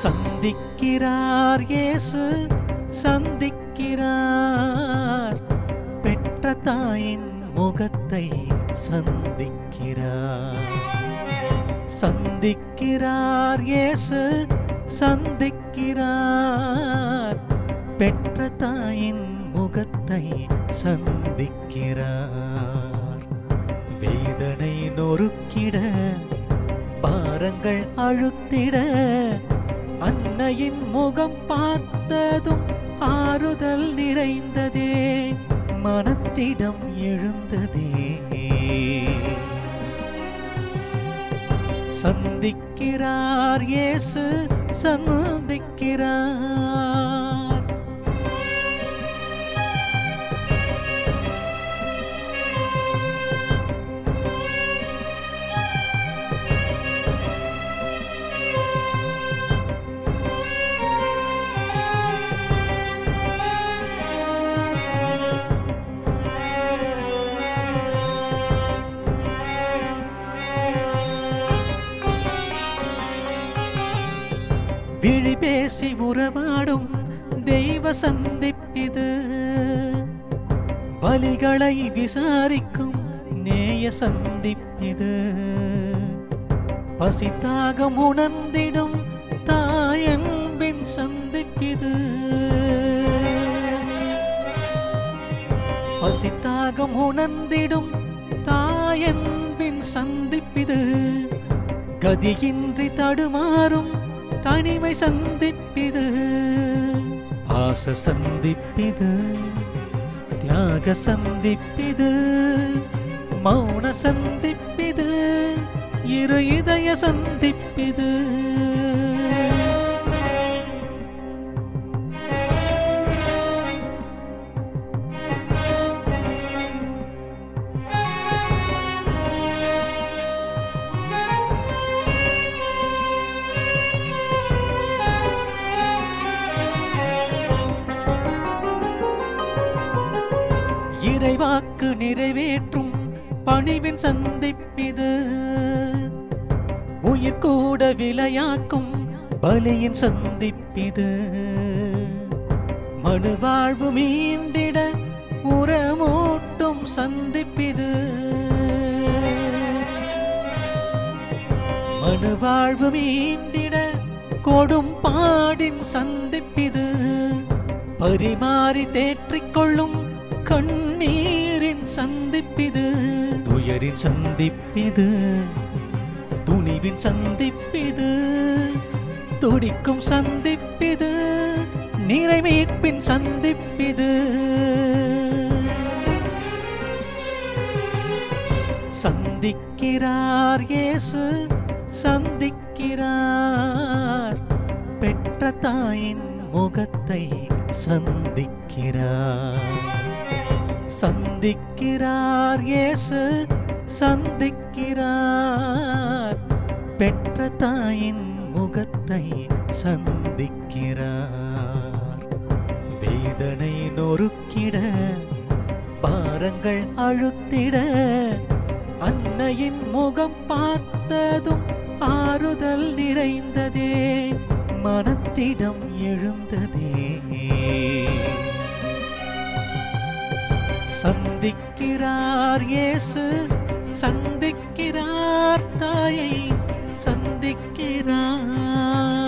சந்திக்கிறார் இயேசு சந்திக்கிறார். பெற்ற தாயின் முகத்தை சந்திக்கிறார். சந்திக்கிறார் இயேசு சந்திக்கிறார். பெற்ற தாயின் முகத்தை சந்திக்கிறார். வேதனை நொறுக்கிட பாரங்கள் அழுத்திட அன்னையின் முகம் பார்த்ததும் ஆறுதல் நிறைந்ததே மனத்திடம் எழுந்ததே. சந்திக்கிறார் இயேசு சந்திக்கிறார். பேசி உறவாடும் தெய்வ சந்திப்பிது. பலிகளை விசாரிக்கும் நேய சந்திப்பிது. பசித்தாகம் உணர்ந்திடும் தாயன்பின் சந்திப்பிது. பசித்தாகம் உணர்ந்திடும் தாயன்பின் சந்திப்பிது. கதியின்றி தடுமாறும் தனிமை சந்திப்பிது. ஆச சந்திப்பிது. தியாக சந்திப்பிது. மௌன சந்திப்பிது. இரு இதய சந்திப்பிது. இறைவாக்கு நிறைவேற்றும் பணிவின் சந்திப்பிது. உயிர் கூட விளையாக்கும் பலியின் சந்திப்பிது. மனு வாழ்வு மீண்டிட உரமூட்டும் சந்திப்பிது. மனு வாழ்வு மீண்டிட கொடும் பாடின் சந்திப்பிது. பரிமாறி தேற்றிக்கொள்ளும் கொள்ளும் கண்ணீரின் சந்திப்பிது. துயரின் சந்திப்பிது. துணிவின் சந்திப்பிது. துடிக்கும் சந்திப்பிது. நிறைமீட்பின் சந்திப்பிது. சந்திக்கிறார் இயேசு சந்திக்கிறார். பெற்ற தாயின் முகத்தை சந்திக்கிறார். சந்திக்கிறார் இயேசு சந்திக்கிறார். பெற்ற தாயின் முகத்தை சந்திக்கிறார். வேதனை நொறுக்கிட பாரங்கள் அழுத்திட அன்னையின் முகம் பார்த்ததும் ஆறுதல் நிறைந்ததே மனத்திடம் எழுந்ததே. சந்திக்கிறார் இயேசு சந்திக்கிறார் தாயை சந்திக்கிறார்.